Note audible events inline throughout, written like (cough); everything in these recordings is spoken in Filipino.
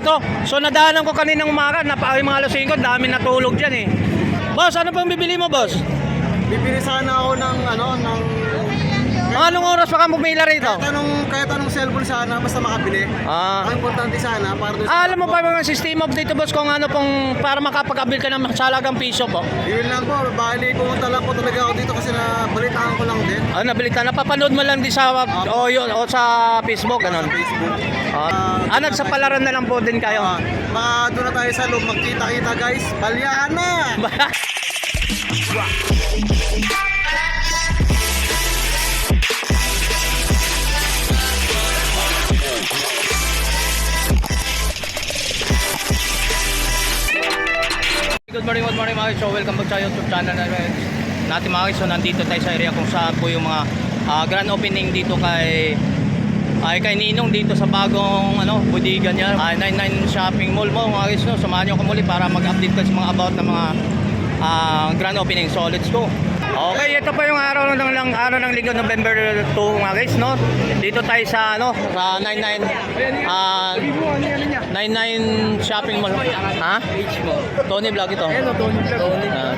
4. So nadaanan ko kaninang umaga, napa yung mga alas 5, dami natulog dyan eh. Boss, ano pang bibili mo, boss? Bibili sana ako ng ano, ng Mga anong oras pa ka pumila rito? kahit anong, kahit anong cellphone sana basta makabili. Ah. Ang importante sana para doon Ah, alam mo pa mga system of dito boss kung ano pong para makapag-abil ka ng salagang piso po. Yun lang po, bali pumunta lang po talaga ako dito kasi na balitaan ko lang din Ah, nabilita, napapanood mo lang di sa o yun o sa Facebook ganun. sa Facebook. Ah, ah nagsapalaran na lang po din kayo. Ah, mga doon na tayo sa loob, magkita-kita guys. Balyaan na! (laughs) Good morning, good morning mga guys. So welcome back sa YouTube channel natin. Mga guys. So nandito tayo sa area kung saan po yung mga ah, grand opening dito kay ay kay Ninong dito sa bagong ano, bodega niya. Ah, 99 shopping mall mo mga guys. No? Samahan niyo ako muli para mag-update tayo sa mga about ng mga ah, grand opening. So let's go. Okay, ito pa yung araw ng, ng araw ng linggo November 2 mga guys, no? Dito tayo sa ano, sa 99 ah 99 shopping mall. Ha? Tony Vlog ito. Tony. Ah.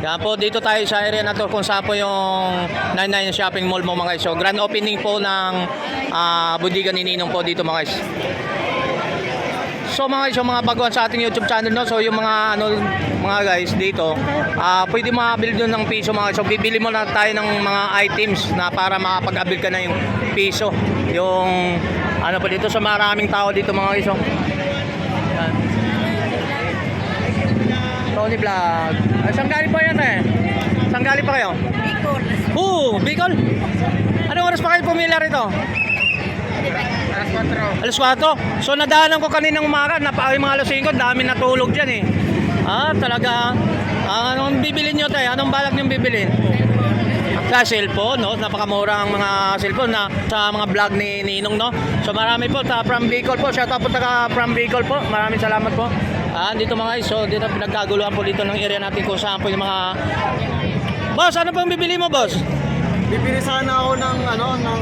Kaya po dito tayo sa area na to kung saan po yung 99 shopping mall mo mga guys. So grand opening po ng ah bodega ni Ninong po dito mga guys. So mga guys, yung mga baguhan sa ating YouTube channel no. So yung mga ano mga guys dito, ah pwede makabili doon ng piso mga guys. So bibili mo na tayo ng mga items na para makapag-abil ka na yung piso. Yung ano po dito sa maraming tao dito mga guys. oh. Yan. Tony Vlog. Ah, saan galing po yan eh? Saan galing pa kayo? Bicol. Oo, Bicol. Anong oras pa kayo pumila rito? Alas 4. So nadaanan ko kaninang umaga, napa yung mga alas 5, dami natulog dyan eh. Ah, talaga. Ah, anong bibili nyo tayo? Anong balak nyo bibili? Sa cellphone, no? Napakamura ang mga cellphone na sa mga vlog ni Ninong, no? So marami po, ta from Bicol po. Shout out po taga from Bicol po. Maraming salamat po. Ah, dito mga guys, so dito pinagkaguluhan po dito ng area natin kung saan po yung mga... Boss, ano pang bibili mo, boss? Bibili sana ako ng ano, ng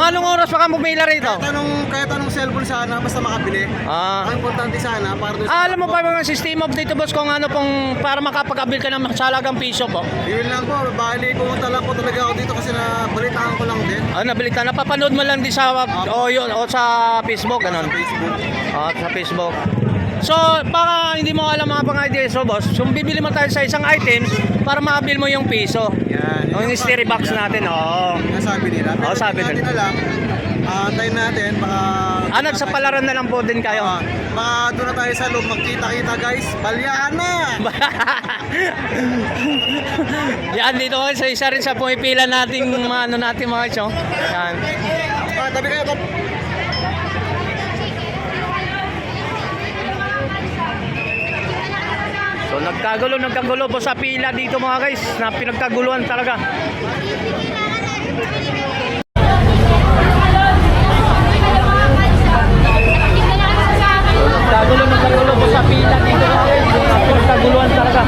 Mga anong oras pa ka pumila rito? kahit anong, kahit anong cellphone sana basta makabili. Ah. Ang importante sana para doon Ah, alam mo pa mga system of dito boss kung ano pong para makapag-abil ka ng salagang piso po. Yun lang po, bali pumunta lang po talaga ako dito kasi na balitaan ko lang din Ah, nabilita napapanood mo lang di sa o yun o sa Facebook sa ganun. Facebook. Ah, sa Facebook. So, baka hindi mo alam mga pang-idea so boss. So, bibili mo tayo sa isang item para makabil mo yung piso. Yan. Yung mystery box natin, oo. Nasabi nila. Oo, sabi natin nila. na lang. Ah, antayin natin baka Ah, nagsapalaran na lang po din kayo. Ah, baka doon na tayo sa loob magkita-kita guys. Balyaan na! (laughs) Yan, dito kayo sa isa rin sa pumipila nating mga ano natin mga iso. Yan. Ah, tabi kayo. tabi. So nagkagulo, nagkagulo po sa pila dito mga guys na pinagkaguluhan talaga. Nagkagulo, nagkagulo po sa pila dito mga guys na pinagkaguluhan talaga.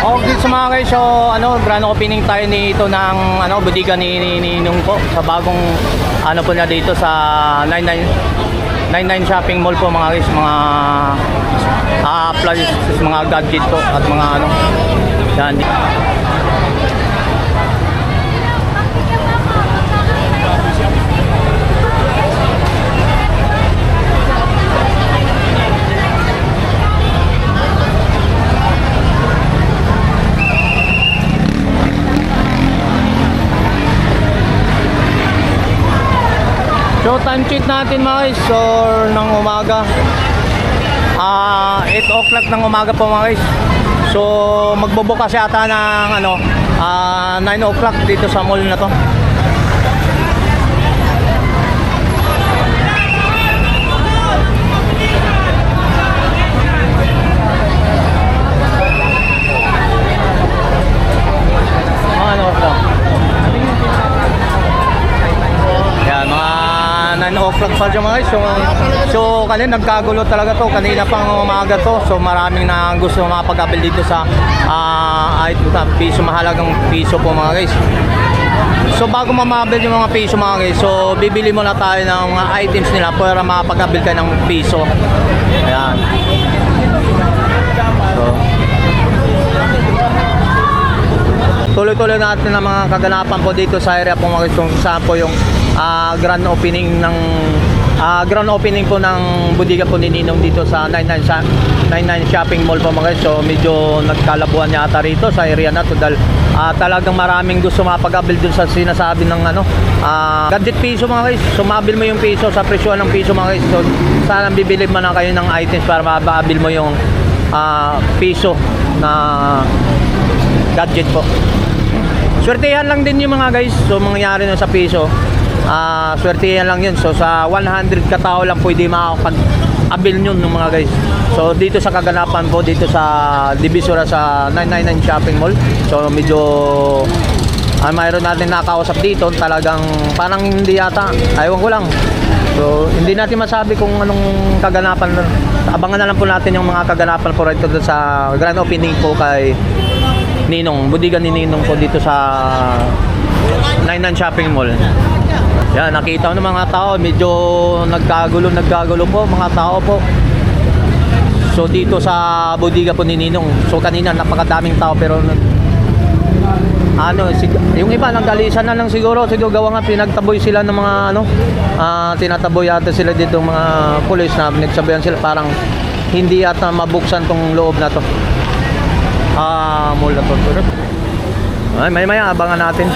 Okay sa mga guys, ano, grand opening tayo nito ng ano, bodega ni, ni, ni Nung po sa bagong ano po na dito sa 99 99 shopping mall po mga guys, mga ah, appliances, mga gadget po at mga ano. Yan. Time natin mga guys, so ng umaga. Ah, 8 o'clock ng umaga po mga guys. So magbubukas yata ng ano, ah 9 o'clock dito sa mall na to. Kanina nagkagulo talaga to. Kanina pang umaga to. So maraming na gusto mapag-abil dito sa ah ay, piso mahalagang piso po mga guys. So bago mamabil yung mga piso mga guys, so bibili muna tayo ng mga items nila para makapag-abil ka ng piso. Ayan. So, tuloy-tuloy natin ang mga kaganapan po dito sa area po mga guys, kung saan po yung ah, grand opening ng ah, grand opening po ng budiga po ni Ninong dito sa 99 sa 99 shopping mall po mga guys. So medyo nagkalabuan yata rito sa area na to dahil ah, talagang maraming gusto mapag-abil dun sa sinasabi ng ano ah, gadget piso mga guys. So mabil mo yung piso sa presyo ng piso mga guys. So sana bibili mo na kayo ng items para mababil mo yung ah, piso na gadget po. Swertehan lang din yung mga guys. So mangyari na sa piso. Ah, swertehan lang yun. So sa 100 katao lang pwede makakapag-abil yun ng mga guys. So dito sa kaganapan po dito sa Divisora sa 999 Shopping Mall. So medyo ah, mayroon natin nakausap dito talagang parang hindi yata aywan ko lang so hindi natin masabi kung anong kaganapan abangan na lang po natin yung mga kaganapan po rito sa grand opening po kay Ninong, budigan ni Ninong po dito sa Nainan Shopping Mall. Yan, nakita ng mga tao, medyo nagkagulo, nagkagulo po, mga tao po. So dito sa budiga po ni Ninong. So kanina napakadaming tao pero ano, yung iba nagdalisan na lang siguro, siguro gawa nga pinagtaboy sila ng mga ano, ah, tinataboy yata sila dito mga pulis na pinagsabayan sila parang hindi yata mabuksan tong loob na to. Ah, mall na to. Ay, may maya abangan natin.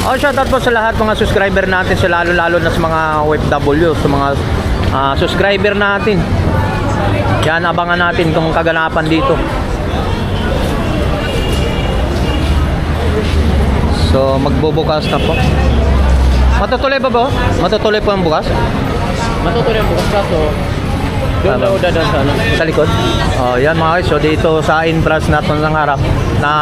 Oh, shoutout po sa lahat mga subscriber natin, sa lalo-lalo na sa mga OFW, sa mga ah, subscriber natin. Yan, abangan natin kung kaganapan dito. So, magbubukas na po. Matutuloy ba ba? Matutuloy po ang bukas? Matutuloy ang bukas kaso doon Tama. daw dadaan sa ano. Sa likod? Oh, yan mga guys. So dito sa infras natin ng harap na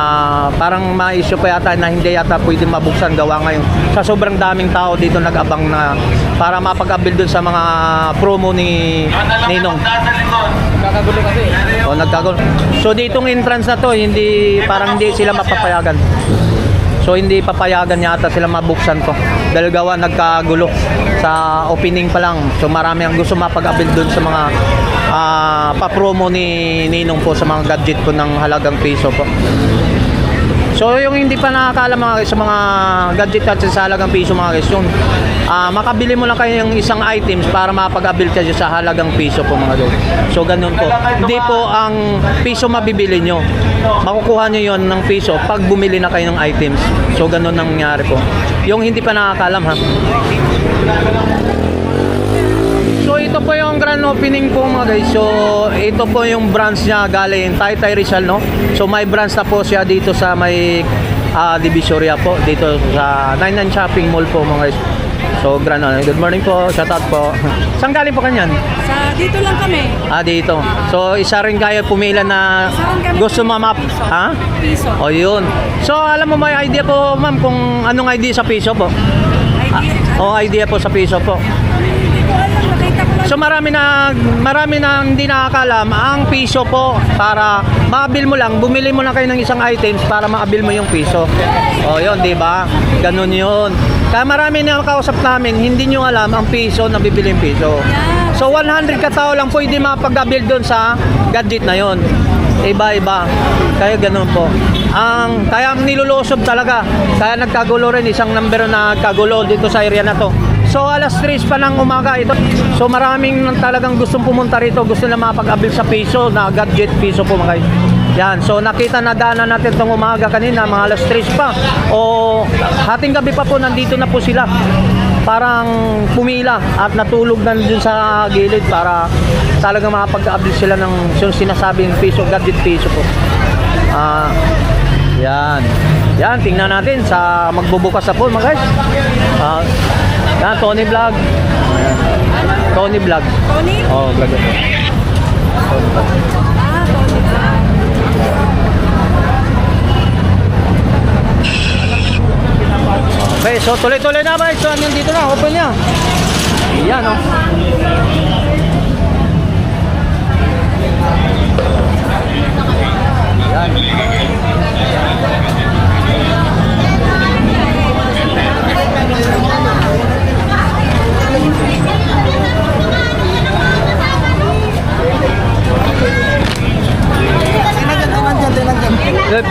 parang ma-issue pa yata na hindi yata pwede mabuksan gawa ngayon. Sa sobrang daming tao dito nag-abang na para mapag-abil dun sa mga promo ni Ninong. Kakagulo kasi. O nagkagulo. So ditong entrance na to, hindi parang hindi sila mapapayagan. So hindi papayagan yata sila mabuksan to. Dahil gawa nagkagulo sa opening pa lang. So marami ang gusto mapag-abil doon sa mga ah, pa-promo ni Ninong po sa mga gadget po ng halagang piso po. So yung hindi pa nakakaalam mga guys sa mga gadget at sa halagang piso mga guys yun. ah, makabili mo lang kayo ng isang items para mapag-abil kayo sa halagang piso po mga guys. So ganun po. Hindi po ang piso mabibili nyo. Makukuha nyo yon ng piso pag bumili na kayo ng items. So ganun ang nangyari po. Yung hindi pa nakakaalam ha. Po yung grand opening po mga guys. So ito po yung branch niya galing Taytay Rizal no. So may branch na po siya dito sa may ah, Divisoria po dito sa 99 Shopping Mall po mga guys. So grand ano. Good morning po. Shout out po. (laughs) Saan galing po kanyan? Sa dito lang kami. Ah dito. So isa rin kayo pumila na gusto mamap. piso. Ha? Piso. O yun. So alam mo may idea po ma'am kung anong idea sa piso po? Idea. O idea po sa piso po. So marami na marami na hindi nakakalam ang piso po para maabil mo lang, bumili mo na kayo ng isang items para maabil mo yung piso. O yun, di ba? Ganun yun. Kaya marami na kausap namin, hindi nyo alam ang piso na bibili yung piso. So 100 katao lang pwede mapag-abil doon sa gadget na yon. Iba-iba. Kaya ganun po. Ang kaya ang nilulusob talaga. Kaya nagkagulo rin isang number na nagkagulo dito sa area na to. So alas 3 pa ng umaga ito. So maraming talagang gustong pumunta rito, gusto na mapag-abil sa piso na gadget piso po mga guys. Yan, so nakita na daanan natin itong umaga kanina, mga alas 3 pa. O hating gabi pa po nandito na po sila. Parang pumila at natulog na dun sa gilid para talagang makapag-abil sila ng yung sinasabing piso, gadget piso po. Ah, yan. Yan, tingnan natin sa magbubukas na po mga guys. Ah, yan, Tony Vlog. Tony Vlog. Tony? Oh, vlog ito. Ah, Tony ba? Okay, so tuloy-tuloy na ba? So, nandito na, open niya. Yan oh. Yan. Tinan dyan. Yep.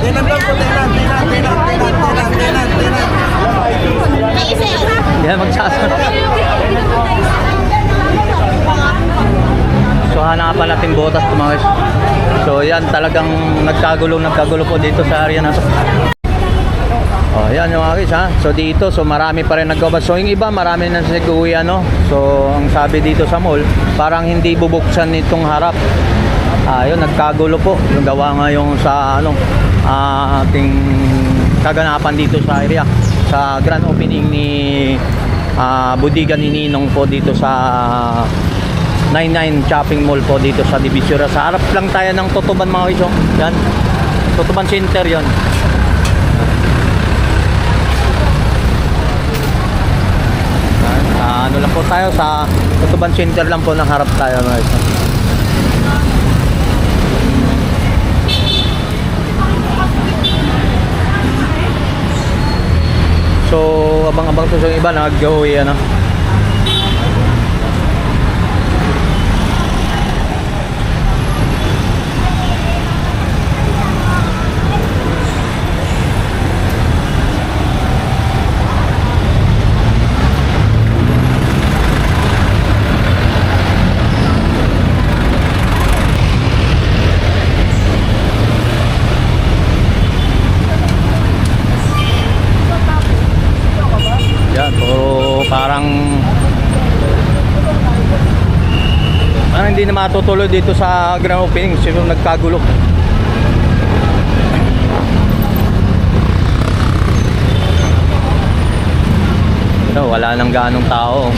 Tinan lang po, tinan, tinan, tinan, tinan, tinan, tinan, tinan. Yan magsasama. So hanapan natin botas guys. So yan talagang nagkagulo nagkagulo po dito sa area na to. Oh, yan yung mga guys ha. So dito so marami pa rin naggawa. So yung iba marami na siguro ano. So ang sabi dito sa mall, parang hindi bubuksan nitong harap. Ah, yun nagkagulo po. Yung gawa nga yung sa ano ah, ating kaganapan dito sa area sa grand opening ni ah, Budiga ni Ninong po dito sa 99 Shopping Mall po dito sa Divisoria. Sa harap lang tayo ng Tutuban mga oh. Yan. Tutuban Center yon. Ano lang po tayo sa Tutuban Center lang po ng harap tayo mga guys. So, abang-abang to sa iba nag-uwi ano. Yan, puro parang hindi na matutuloy dito sa grand opening sino nagkagulo. So, wala nang ganong tao.